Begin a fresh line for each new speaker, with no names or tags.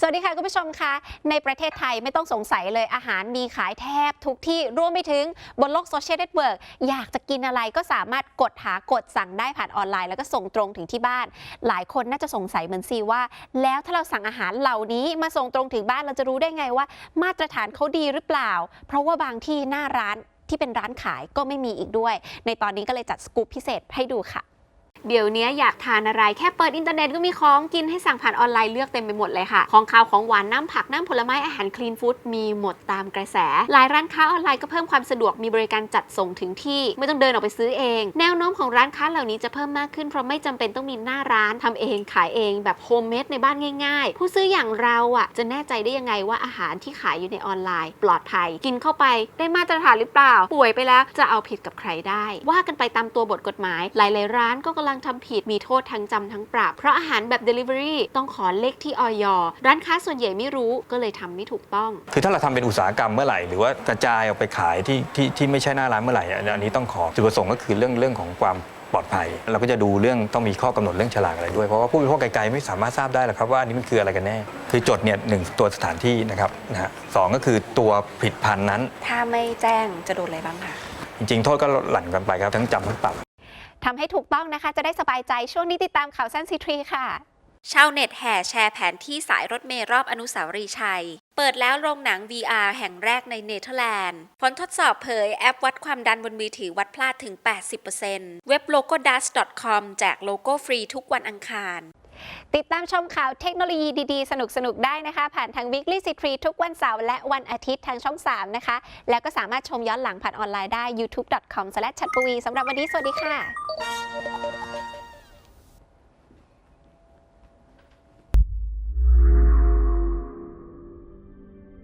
สวัสดีค่ะคุณผู้ชมคะในประเทศไทยไม่ต้องสงสัยเลยอาหารมีขายแทบทุกที่รวมไปถึงบนโลกโซเชียลเน็ตเวิร์กอยากจะกินอะไรก็สามารถกดหากดสั่งได้ผ่านออนไลน์ แล้วก็ส่งตรงถึงที่บ้าน หลายคนน่าจะสงสัยเหมือนซีว่า แล้วถ้าเราสั่งอาหารเหล่านี้มาส่งตรงถึงบ้านเราจะรู้ได้ไงว่า มาตรฐานเขาดีหรือเปล่า เพราะว่าบางที่หน้าร้านที่เป็นร้านขายก็ไม่มีอีกด้วย ในตอนนี้ก็เลยจัดสกู๊ปพิเศษให้ดูค่ะ เดี๋ยวนี้อยากทานอะไรแค่เปิดอินเทอร์เน็ตก็มีของกินให้สั่งผ่านออนไลน์เลือกเต็มไปหมดเลยค่ะ ของคาวของหวานน้ำผักน้ำผลไม้อาหารคลีนฟู้ดมีหมดตามกระแส หลายร้านค้าออนไลน์ก็เพิ่มความสะดวกมีบริการจัดส่งถึงที่ ไม่ต้องเดินออกไปซื้อเอง แนวโน้มของร้านค้าเหล่านี้จะเพิ่มมากขึ้นเพราะไม่จำเป็นต้องมีหน้าร้านทำเองขายเองแบบโฮมเมดในบ้านง่ายๆ ผู้ซื้ออย่างเราอะจะแน่ใจได้ยังไงว่าอาหารที่ขายอยู่ในออนไลน์ ปลอดภัย กินเข้าไปได้มาตรฐานหรือเปล่า ป่วยไปแล้วจะเอาผิดกับใครได้ ว่ากันไปตามตัวบทกฎหมาย หลายๆร้านก็กำลังทำผิดมีโทษทั้งจำทั้งปรับ เพราะอาหารแบบ Delivery ต้องขอเลขที่ออยร้านค้าส่วนใหญ่ไม่รู้ก็เลยทำไม่ถูกต้อง
คือถ้าเราทำเป็นอุตสาหกรรมเมื่อไหร่ หรือว่ากระจายออกไปขายที่ที่ที่ไม่ใช่หน้าร้านเมื่อไหร่อันอันนี้ต้องขอจุดประสงค์ก็คือเรื่องเรื่องของความปลอดภัย เราก็จะดูเรื่องต้องมีข้อกำหนดเรื่องฉลากอะไรด้วย เพราะว่าผู้บริโภคไกลๆไม่สามารถทราบได้หรอกครับว่าอันนี้มันคืออะไรกันแน่ คือจดเนี่ยหนึ่งตัวสถานที่นะครับนะฮะสองก็คือตัวผลิตภัณฑ์นั้น
ถ้าไม่แจ้งจะโดนอะไรบ้างคะ
จริงๆ โทษก็หลั่นกันไปครับทั้งจำทั้งปรับ
ทำให้ถูกต้องนะคะ จะได้สบายใจช่วงนี้ติดตามข่าวสั้นซีทรีค่ะ
ชาวเน็ตแห่แชร์แผนที่สายรถเมล์รอบอนุสาวรีย์ชัยเปิดแล้วโรงหนัง VR แห่งแรกในเนเธอร์แลนด์ ผลทดสอบเผยแอปวัดความดันบนมือถือวัดพลาดถึง 80%เว็บ logodust.com แจกโลโก้ฟรีทุกวันอังคาร
ติดตามชมข่าวเทคโนโลยีดีๆ สนุกๆ ได้นะคะ ผ่านทาง Weekly c t r e ทุกวันเสาร์และวันอาทิตย์ทางช่อง 3 นะคะ แล้วก็สามารถชมย้อนหลังผ่านออนไลน์ได้ youtube.com/chatpui สำหรับวันนี้สวัสดีค่ะ